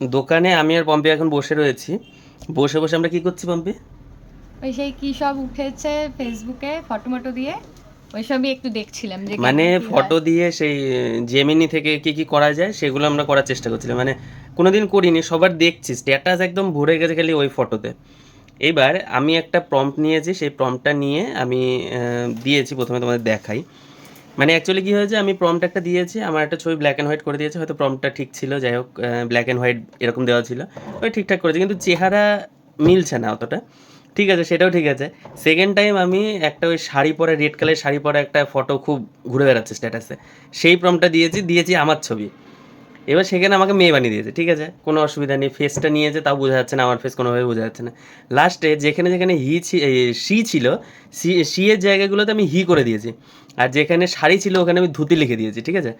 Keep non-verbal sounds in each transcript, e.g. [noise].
দোকানে আমি আর পম্পি এখন বসে রয়েছি। বসে বসে আমরা কি করছি পম্পি? ওই সেই কি সব উঠেছে ফেসবুকে ফটো মটো দিয়ে? ওই সবই একটু দেখছিলাম যে মানে ফটো দিয়ে সেই জেমিনি থেকে কি কি করা যায় সেগুলো আমরা করার চেষ্টা করছিলাম। মানে কোনোদিন করিনি সবার দেখছি। স্ট্যাটাস একদম ভরে গেছে খালি ওই ফটোতে। এইবার আমি একটা প্রম্পট নিয়েছি সেই প্রম্পটটা নিয়ে আমি দিয়েছি প্রথমে তোমাদের দেখাই। মানে অ্যাকচুয়ালি কী হয়েছে, আমি প্রম্পট একটা দিয়েছি, আমার একটা ছবি ব্ল্যাক অ্যান্ড হোয়াইট করে দিয়েছে, হয়তো প্রম্পটটা ঠিক ছিল, যাই হোক ব্ল্যাক অ্যান্ড হোয়াইট এরকম দেওয়া ছিল, ওই ঠিকঠাক করেছে, কিন্তু চেহারা মিলছে না অতটা। ঠিক আছে, সেটাও ঠিক আছে। সেকেন্ড টাইম আমি একটা ওই শাড়ি পরে রেড কালারের শাড়ি পরে একটা ফটো খুব ঘুরে বেড়াচ্ছে স্ট্যাটাসে সেই প্রমটা দিয়েছি দিয়েছি আমার ছবি। এবার সেখানে আমাকে মেয়ে বানিয়ে দিয়েছে, ঠিক আছে? কোনো অসুবিধা নেই ফেসটা নিয়েছে তাও বোঝা যাচ্ছে না, আমার ফেস কোনোভাবে বোঝা যাচ্ছে না। লাস্টে যেখানে যেখানে হি সি ছিল, সি সি এর জায়গাগুলোতে আমি হি করে দিয়েছি। আর যেখানে শাড়ি ছিল, ওখানে আমি ধুতি লিখে দিয়েছি, ঠিক আছে?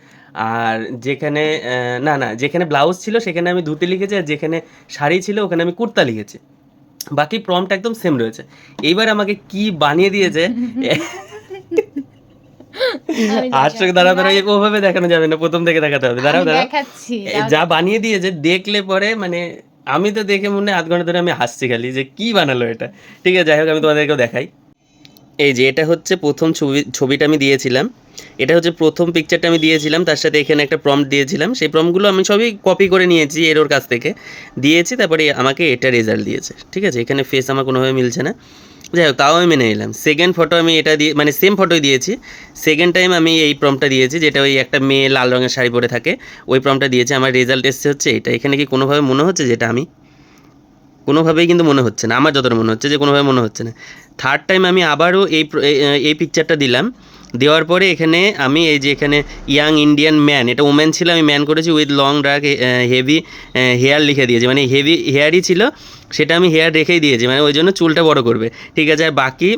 আর যেখানে না না, যেখানে ব্লাউজ ছিল, সেখানে আমি ধুতি লিখেছি, আর যেখানে শাড়ি ছিল, ওখানে আমি কুর্তা লিখেছি। বাকি প্রম্পট একদম সেম রয়েছে। এইবার আমাকে কি বানিয়ে দিয়েছে [laughs] চোখ দাঁড়া দাঁড়া ওভাবে দেখানো যাবে না প্রথম থেকে দেখাতে হবে। দাঁড়াও দাঁড়াও। যা বানিয়ে দিয়েছে দেখলে পরে মানে আমি তো দেখে মনে আধ ঘণ্টা ধরে আমি হাসছি খালি যে কি বানালো এটা। ঠিক আছে যাই হোক আমি তোমাদেরকেও দেখাই। এই যে এটা হচ্ছে প্রথম ছবি ছবিটা আমি দিয়েছিলাম। এটা হচ্ছে প্রথম পিকচারটা আমি দিয়েছিলাম তার সাথে এখানে একটা প্রম্পট দিয়েছিলাম। সেই প্রম্পটগুলো আমি সবই কপি করে নিয়েছি এর ওর কাছ থেকে। দিয়েছি তারপরে আমাকে এটা রেজাল্ট দিয়েছে। ঠিক আছে এখানে ফেস আমার কোনোভাবে মিলছে না। যাই হোক, তাও আমি মেনে নিলাম। সেকেন্ড ফটো আমি এটা দিয়ে মানে সেম ফটোই দিয়েছি। সেকেন্ড টাইম আমি এই প্রমটা দিয়েছি, যেটা ওই একটা মেয়ে লাল রঙের শাড়ি পরে থাকে। ওই প্রমটা দিয়েছি, আমার রেজাল্ট এসছে হচ্ছে এটা। এখানে কি কোনোভাবে মনে হচ্ছে যেটা আমি? কোনোভাবেই কিন্তু মনে হচ্ছে না। আমার যতটা মনে হচ্ছে যে কোনোভাবে মনে হচ্ছে না। থার্ড টাইম আমি আবারও এই এই- পিকচারটা দিলাম। দেওয়ার পরে এখানে আমি এই যে এখানে ইয়াং ইন্ডিয়ান ম্যান এটা ওম্যান ছিল, আমি ম্যান করেছি with long dark heavy hair লিখে দিয়েছি। মানে হেভি হেয়ারই ছিল, সেটা আমি হেয়ার রেখেই দিয়েছি। মানে ওই জন্য চুলটা বড় করবে। ঠিক আছে, আর বাকি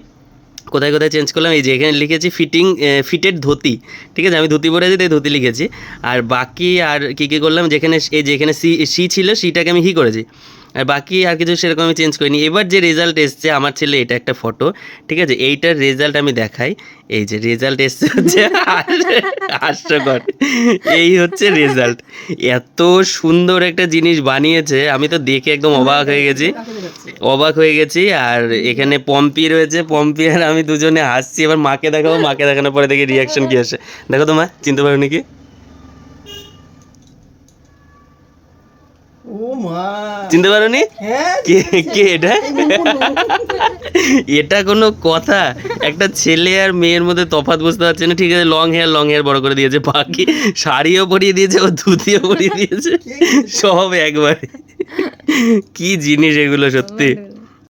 কোথায় কোথায় চেঞ্জ করলাম, এই যে এখানে লিখেছি ফিটিং ফিটেড ধুতি। ঠিক আছে, আমি ধুতি পরে আছি তাই ধুতি লিখেছি। আর বাকি আর কী কী করলাম, যেখানে, এই যেখানে সি সি ছিল সিটাকে আমি হি করেছি? আর বাকি আর কিছু সেরকম আমি চেঞ্জ করিনি। এবার যে রেজাল্ট এসছে, আমার ছেলে এটা একটা ফটো ঠিক আছে? এইটার রেজাল্ট আমি দেখাই। এই যে রেজাল্ট এসছে হচ্ছে হাস্যকর। এই হচ্ছে রেজাল্ট এত সুন্দর একটা জিনিস বানিয়েছে, আমি তো দেখে একদম অবাক হয়ে গেছি। অবাক হয়ে গেছি, আর এখানে পম্পি রয়েছে। পম্পি আর আমি দুজনে হাসছি। এবার মাকে দেখাবো, মাকে দেখানোর পরে দেখি রিয়াকশন কি আসে। দেখো তো মা, চিনতে পারো নাকি ও মা চিনতে পারো নি হ্যাঁ কে কে এটা? এটা কোনো কথা। একটা ছেলে আর মেয়ের মধ্যে তফাৎ বুঝতে পারছে না। ঠিক আছে লং হেয়ার লং হেয়ার বড় করে দিয়েছে বাকি শাড়িও পরিয়ে দিয়েছে ও ধুতিও পরিয়ে দিয়েছে। সব একবারে। কি জিনিস এগুলো সত্যি?